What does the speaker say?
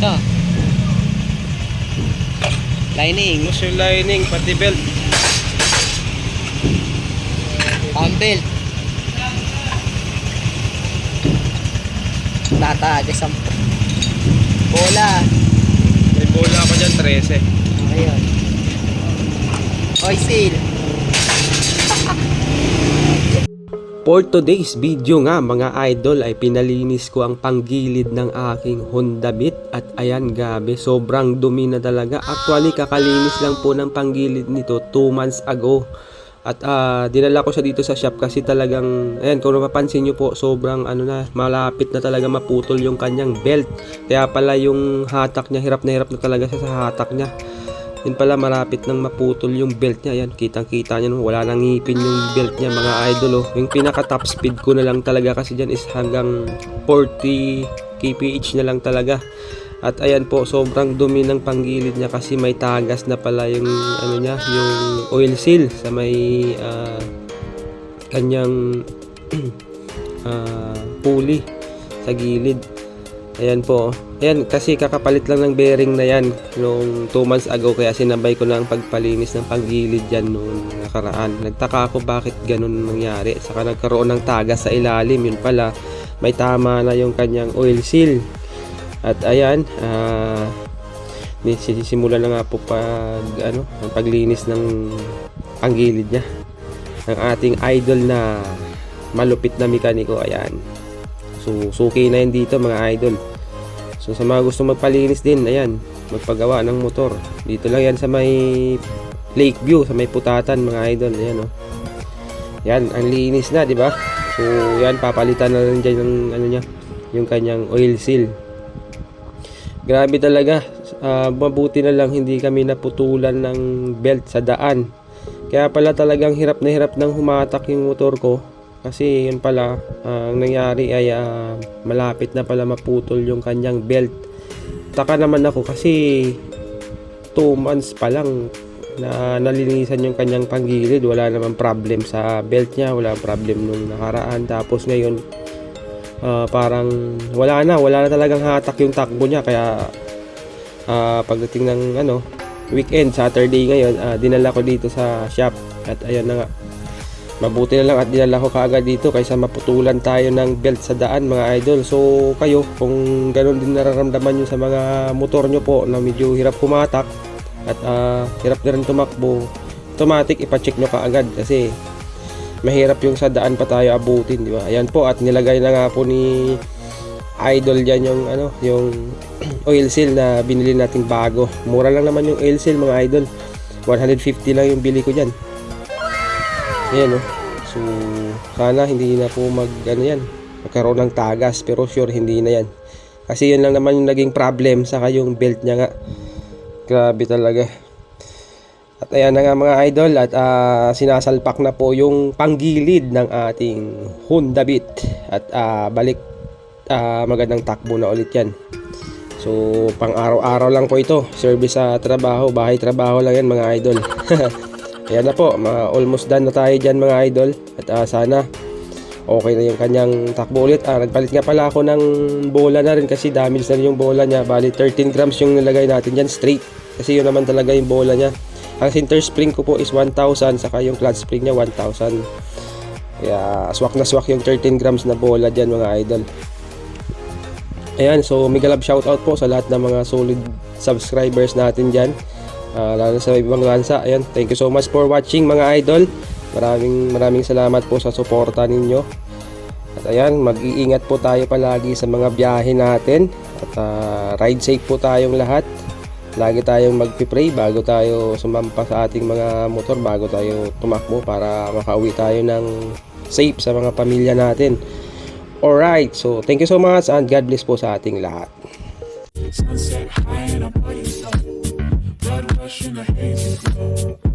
Ito. Lining. Tapos yung lining, pati belt. Pump belt. Tatagas ang bola. May bola ako dyan, 13. Ayun. Oil seal. For today's video nga mga idol ay pinalinis ko ang panggilid ng aking Honda Beat at ayan gabi sobrang dumi na talaga. Actually kakalinis lang po ng panggilid nito 2 months ago. At ah, dinala ko siya dito sa shop kasi talagang ayan kung mapapansin nyo po sobrang ano na malapit na talaga maputol yung kanyang belt. Kaya pala yung hatak niya hirap na hirap na talaga siya sa hatak niya. Yun pala malapit nang maputol yung belt niya. Ayan, kitang-kita niya no, wala nang ngipin yung belt niya mga idol oh. Yung pinaka top speed ko na lang talaga kasi diyan is hanggang 40 kph na lang talaga. At ayan po, sobrang dumi ng panggilid niya kasi may tagas na pala yung ano niya, yung oil seal sa may ah, kanyang ah, pulley sa gilid. Ayan po. Ayan, kasi kakapalit lang ng bearing na yan nung 2 months ago kaya sinabay ko na ang pagpalinis ng panggilid dyan noong nakaraan. Nagtaka ako bakit ganun nangyari. Saka nagkaroon ng tagas sa ilalim. Yun pala, may tama na yung kanyang oil seal. At ayan, ah sisimula na nga po pag ano, ang paglinis ng panggilid niya. Ng ating idol na malupit na mekaniko. Ayan. So, suki na yun dito mga idol. So, sa mga gusto magpalinis din, ayan, magpagawa ng motor. Dito lang yan sa may Lakeview, sa may Putatan mga idol. Ayan, oh. Yan, ang linis na, di ba? So, yan, papalitan na lang dyan yung, ano niya, yung kanyang oil seal. Grabe talaga. Ah, mabuti na lang hindi kami naputulan ng belt sa daan. Kaya pala talagang hirap na hirap nang humatak yung motor ko. Kasi yun pala, ah, ang nangyari ay ah, malapit na pala maputol yung kanyang belt. Taka naman ako kasi 2 months pa lang na nalinisan yung kanyang panggilid. Wala naman problem sa belt niya, wala problem nung nakaraan. Tapos ngayon, ah, parang wala na, wala na talagang hatak yung takbo niya. Kaya ah, pagdating ng ano, weekend, Saturday ngayon, ah, dinala ko dito sa shop. At ayan na nga, Mabuti na lang at dinala ko kaagad dito kaysa maputulan tayo ng belt sa daan mga idol. So kayo kung ganoon din nararamdaman nyo sa mga motor nyo po na medyo hirap kumatak at ah, hirap na rin tumakbo, automatic ipacheck nyo kaagad kasi mahirap yung sa daan pa tayo abutin, di ba? Ayan po at nilagay na nga po ni idol dyan yung ano, yung oil seal na binili nating bago. Mura lang naman yung oil seal mga idol. 150 lang yung bili ko dyan. Ayan oh. So, sana hindi na po mag, ano yan, magkaroon ng tagas. Pero sure, hindi na yan. Kasi yun lang naman yung naging problem sa yung belt niya nga. Grabe talaga. At ayan na nga mga idol at ah, sinasalpak na po yung panggilid ng ating Honda Beat. At ah, balik ah, magandang takbo na ulit yan. So, pang araw-araw lang po ito. Service sa trabaho, bahay trabaho lang yan mga idol. Ayan na po, ma almost done na tayo dyan mga idol. At ah, sana okay na yung kanyang takbo ulit. Ah, nagpalit nga pala ako ng bola na rin kasi damage na rin yung bola niya. Bali 13 grams yung nilagay natin dyan straight. Kasi yun naman talaga yung bola niya. Ang center spring ko po is 1,000 saka yung clutch spring niya 1,000. Kaya swak na swak yung 13 grams na bola dyan mga idol. Ayan, so mega love shoutout po sa lahat ng mga solid subscribers natin dyan. Ah, lalo sa ibang lansa. Ayan, thank you so much for watching mga idol. Maraming maraming salamat po sa suporta ninyo. At ayan, mag-iingat po tayo palagi sa mga biyahe natin. At ah, ride safe po tayong lahat. Lagi tayong magpipray bago tayo sumampa sa ating mga motor, bago tayo tumakbo para makauwi tayo ng safe sa mga pamilya natin. Alright, so thank you so much and God bless po sa ating lahat. Sunset In a hazy glow.